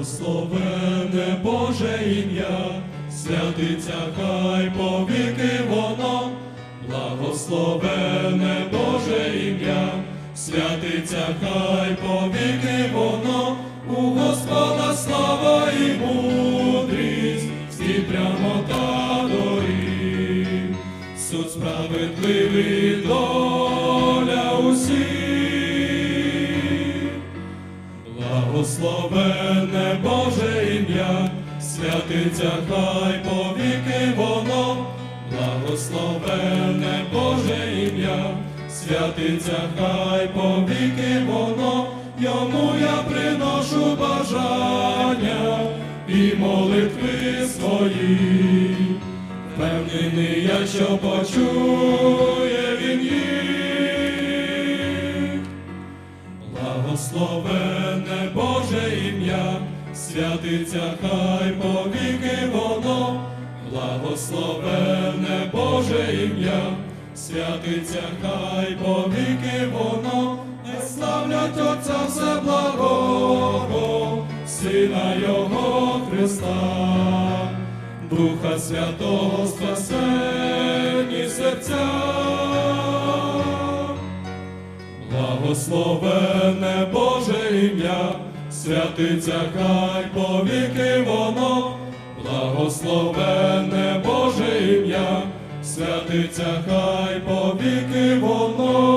Благословене Боже ім'я, святиться хай повіки воно, благословене Боже ім'я, святиться хай повіки воно, у Господа слава і мудрість, всі прямота доріг, суд справедливий доля усіх. Благословенне Боже ім'я, святиться хай повіки воно, благословенне Боже ім'я, святиться хай повіки воно, йому я приношу бажання і молитви свої. Впевнений я, що почує він їх. Благословенне Боже ім'я, святиться хай повіки воно, благословенне Боже ім'я, святиться хай повіки воно, не славлять Отця Всеблагого, Сина Його Христа, Духа Святого спасені серця. Благословенне Боже ім'я, святиться хай повіки воно, благословенне Боже ім'я, святиться хай повіки воно.